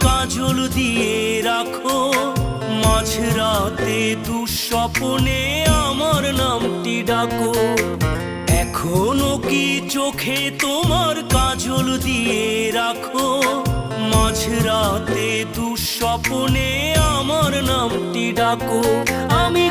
কাজল দিয়ে রাখো। মাঝরাতে দুঃস্বপনে আমার নামটি ডাকো। এখনও কি চোখে তোমার কাজল দিয়ে রাখো? মাঝরাতে দুঃস্বপনে আমার নামটি ডাকো। আমি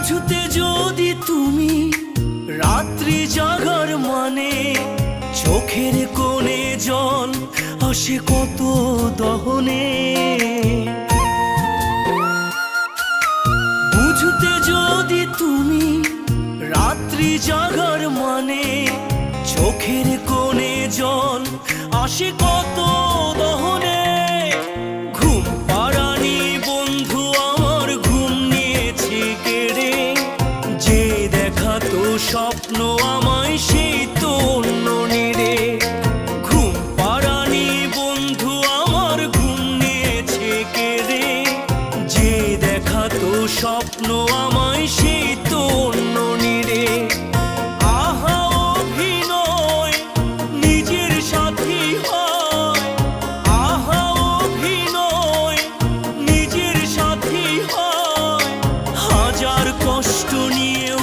বুঝতে যদি তুমি রাত্রি জাগার মানে চোখের কোণে জল আসে কত দহনে। বুঝতে যদি তুমি রাত্রি জাগার মানে চোখের কোণে জল আসে কত দহনে। স্বপ্ন আমায় সেই তো অন্য নিরে আহা, অভিনয়, নিজের সাথী হয়। আহা, অভিনয়, নিজের সাথী হয়। হাজার কষ্ট নিয়েও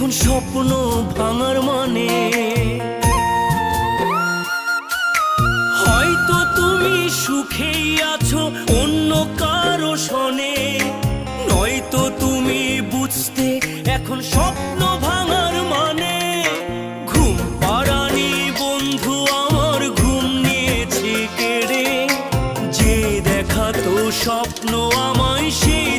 এখন স্বপ্ন ভাঙার মানে? হয়তো তুমি সুখেই আছো অন্য কারও শনে নয়তো তুমি বুঝতে এখন স্বপ্ন ভাঙার মানে। ঘুম পাড়ানি বন্ধু, আমার ঘুম নিয়েছে কেড়ে। যে দেখাতো স্বপ্ন আমায়, সেই